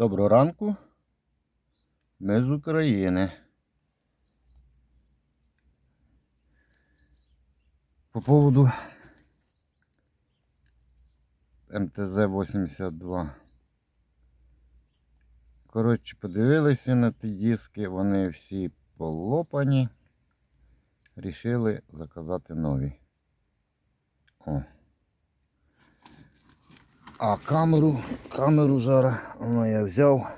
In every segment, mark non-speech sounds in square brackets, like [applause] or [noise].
Доброго ранку. Ми з України. По поводу МТЗ-82. Коротше, подивилися на ті диски, вони всі полопані. Рішили заказати нові. О. А камеру, камеру зараз воно я взяв.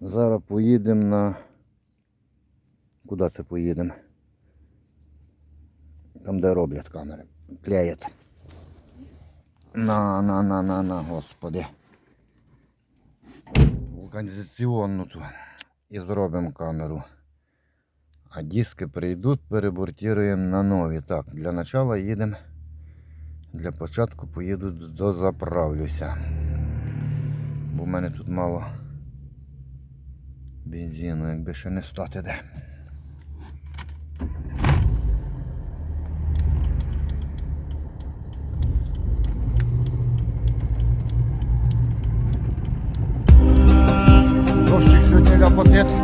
Зараз поїдемо на. Куди це поїдемо? Там, де роблять камери. Клеять. На, на, на, на, на, господи. Вулканізаційну ту. І зробимо камеру. А диски прийдуть, перебортуємо на нові. Так, для начала їдемо. Для початку поїду дозаправлюся. Бо в мене тут мало бензину, якби ще не стати де. Дощик сьогодні ляпотить.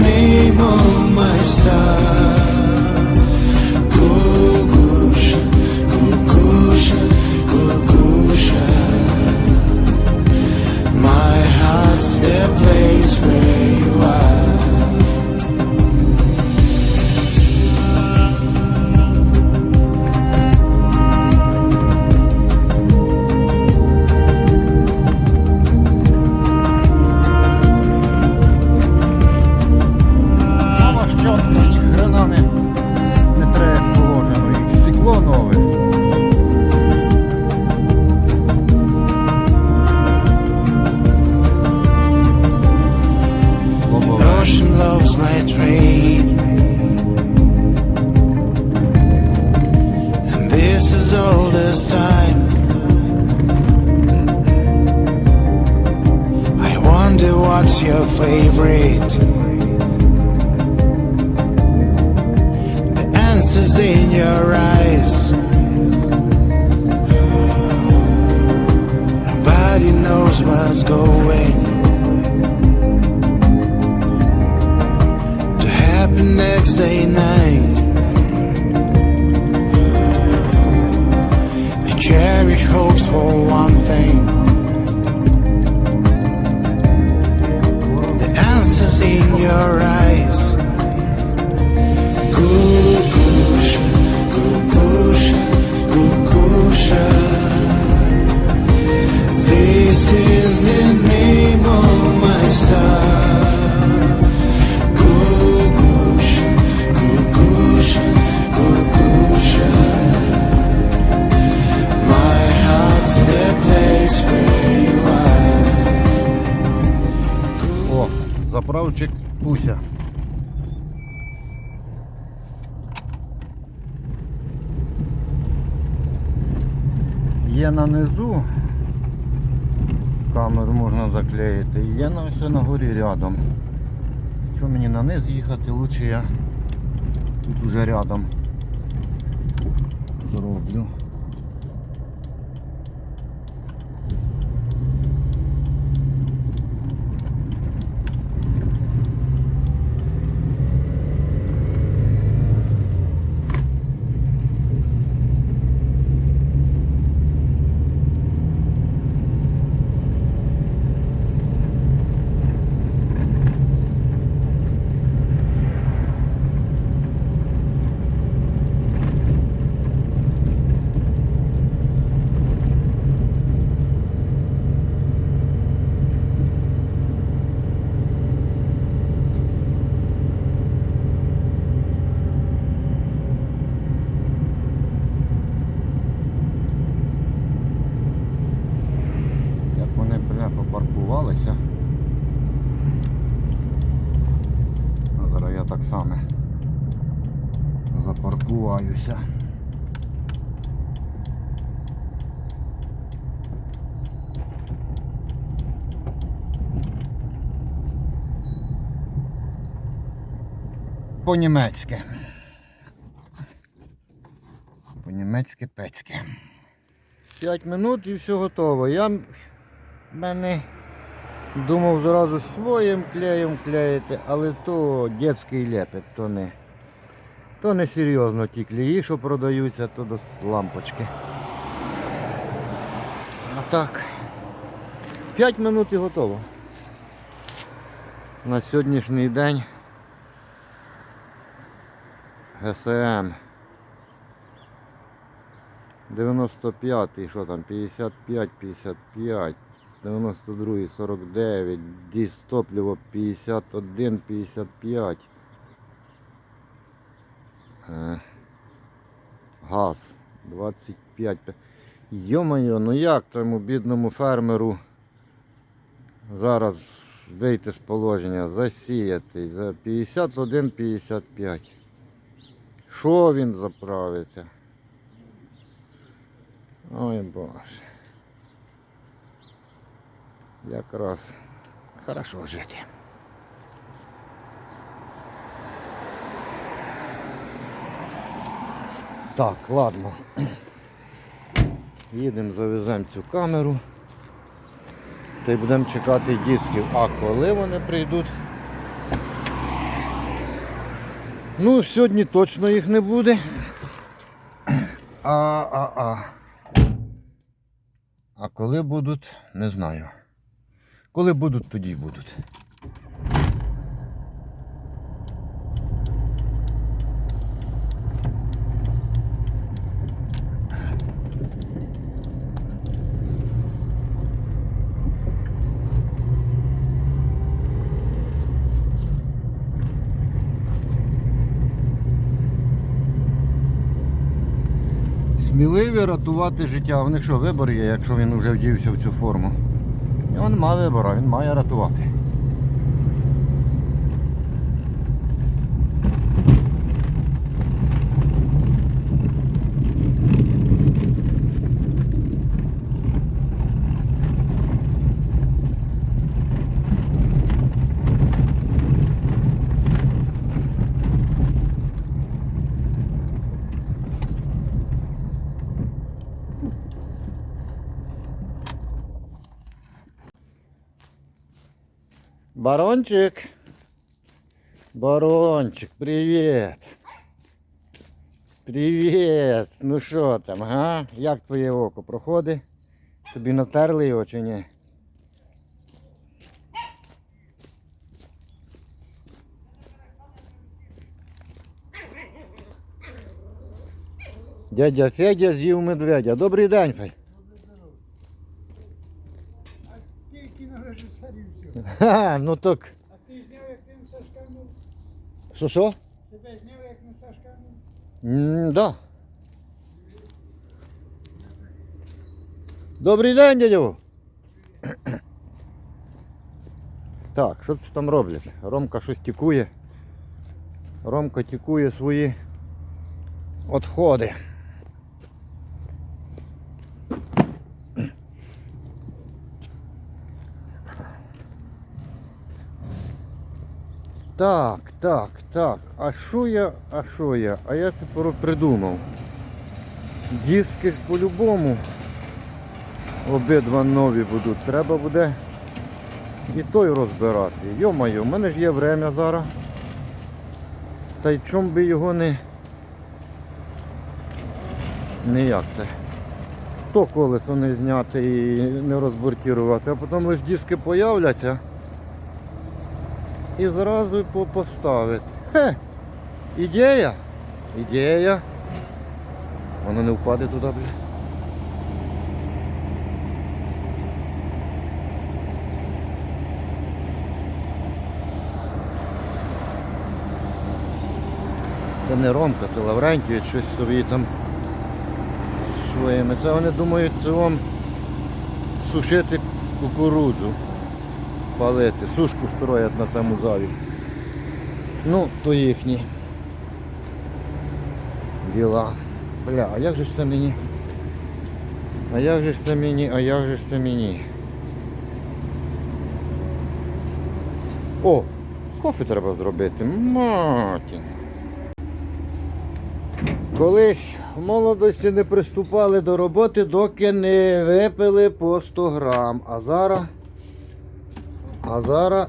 knows what's going to happen next day night. Можна заклеїти, є на все на горі рядом. Якщо мені на низ їхати, лучше я тут уже рядом зроблю. Як вони бля, попаркувалися. А зараз я так само запаркуваюся. По-німецьки. По-німецьки пецьки. 5 минут і все готово. Я м- мене думав зразу своїм клеєм клеїти, але то дитячий лепет, то не. То не серйозно ті клеї, що продаються, то до лампочки. А так. 5 минут і готово. На сьогоднішній день ГСМ 95, що там, 55, 55, 92, 49, дістопливо 51, 55. Е, Газ 25. Йо-моє, ну як тому бідному фермеру зараз вийти з положення, засіяти за 51-55. Що він заправиться? Ой боже. Якраз хорошо жити. Так, ладно. Їдемо, завеземо цю камеру. Та й будемо чекати дисків. А коли вони прийдуть? Ну, сьогодні точно їх не буде. А-а-а. А коли будуть, не знаю. Коли будуть, тоді й будуть. Сміливі рятувати життя. У них що, вибор є, якщо він вже вдівся в цю форму. І Він має вибору, він має рятувати. Барончик. Барончик, привіт. Привіт. Ну що там, га? Як твоє око проходить? Тобі натерли його чи ні? Дядя Федя з'їв медведя. Добрий день, Федь. все. Ха, ну так. А ти зняв, як ти на Сашкану? Що що? Себе зняв, як на Сашкану? М, да. Добрий день, дядю. Так, що це там роблять? Ромка щось тікує. Ромка тікує свої відходи. Так, так, так. А що я, а що я? А я тепер придумав. Диски ж по-любому обидва нові будуть. Треба буде і той розбирати. Йо-моє, в мене ж є время зараз. Та й чом би його не. Не як це. То колесо не зняти і не розбортувати, а потім лише диски появляться і зразу поставити. Хе! Ідея! Ідея! Воно не впаде туди, блядь. Це не Ромка, це Лаврентій, щось собі там своїми. Це вони думають, це вам сушити кукурудзу, палити, сушку строять на цьому заві. Ну, то їхні діла. Бля, а як же ж це мені? А як же ж це мені? А як же ж це мені? О! Кофе треба зробити. Матінь. Колись в молодості не приступали до роботи, доки не випили по 100 грам. А зараз. А зараз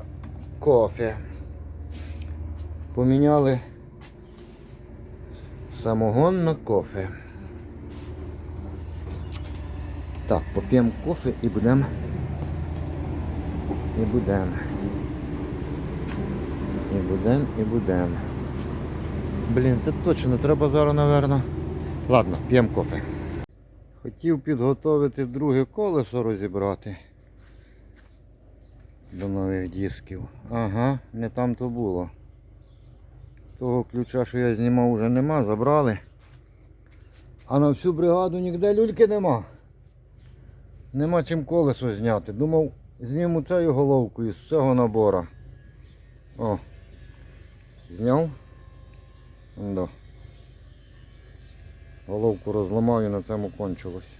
кофе. Поміняли самогон на кофе. Так, поп'ємо кофе і будемо. І будемо. І будемо, і будемо. Блін, це точно треба зараз, напевно. Ладно, п'ємо кофе. Хотів підготовити друге колесо розібрати до нових дисків. Ага, не там то було. Того ключа, що я знімав, вже нема, забрали. А на всю бригаду ніде люльки нема. Нема чим колесо зняти. Думав, зніму цією головку із цього набора. О. Зняв. Да. Головку розламав і на цьому кончилось.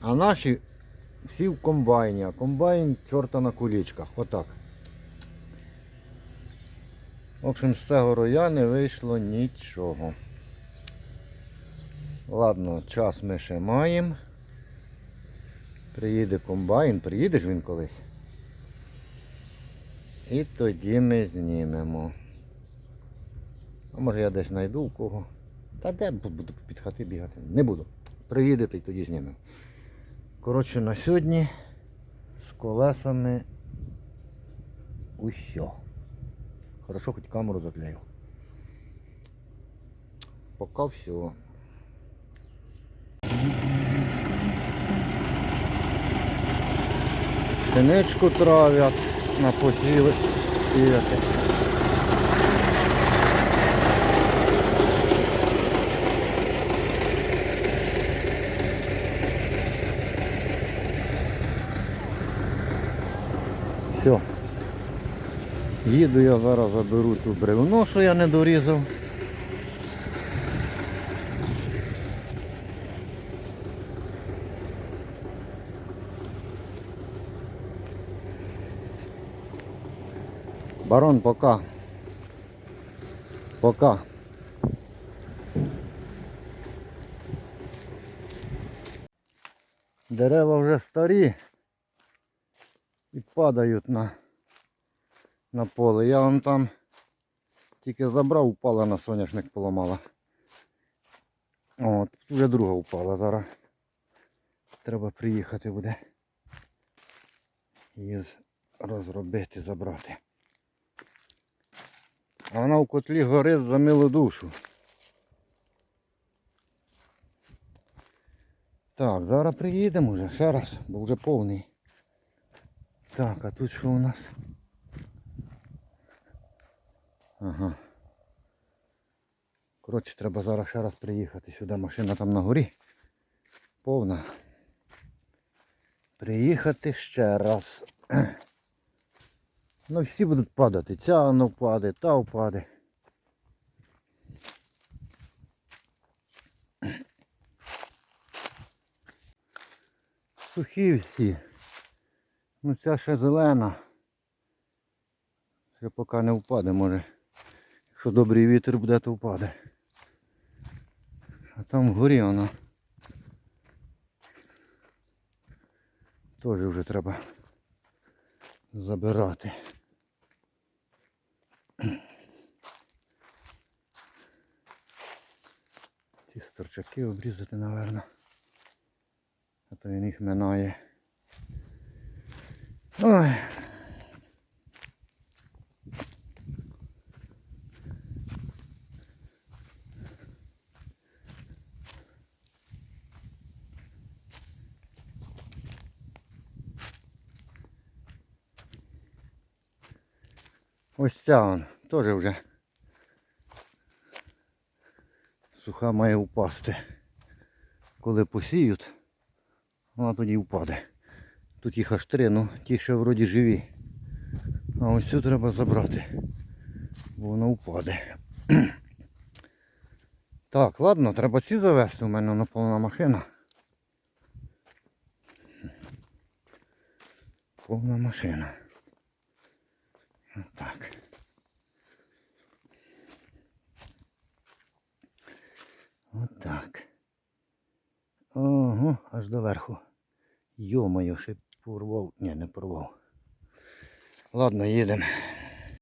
А наші всі в комбайні, а комбайн чорта на кулічках. Отак. В общем, з цього роя не вийшло нічого. Ладно, час ми ще маємо. Приїде комбайн, приїде ж він колись. І тоді ми знімемо. А може я десь знайду у кого. Та де буду під хати бігати? Не буду. Приїдете і тоді знімемо. Коротше, на сьогодні з колесами усьо. Хорошо, хоч камеру заклеїв. Поки все. Пшеничку травять на сіяти. Все. Їду я зараз заберу ту бревно, що я не дорізав. Барон, пока. Пока. Дерева вже старі і падають на, на поле. Я вон там тільки забрав, упала на соняшник поламала. От, вже друга упала зараз. Треба приїхати буде. Її розробити, забрати. А вона в котлі горить за милу душу. Так, зараз приїдемо вже ще раз, бо вже повний. Так, а тут що у нас? Ага. Коротше, треба зараз ще раз приїхати сюди. Машина там на горі. Повна. Приїхати ще раз. [clears throat] Ну всі будуть падати. Ця воно впаде, та впаде. [clears throat] Сухі всі. Ну ця ще зелена. Ще поки не впаде, може. Якщо добрий вітер буде, то впаде. А там вгорі вона. Теж вже треба забирати. Ці сторчаки обрізати, напевно. А то він їх минає. Ой. Ось ця он, теж вже суха має впасти. Коли посіють, вона тоді впаде. Тут їх аж три, ну ті ще вроді живі. А ось цю треба забрати, бо вона впаде. [clears throat] Так, ладно, треба ці завести, у мене вона повна машина. Повна машина. Так. Отак. Ого, аж до верху. Йо-моє, ще порвав. Ні, не порвав. Ладно, їдемо.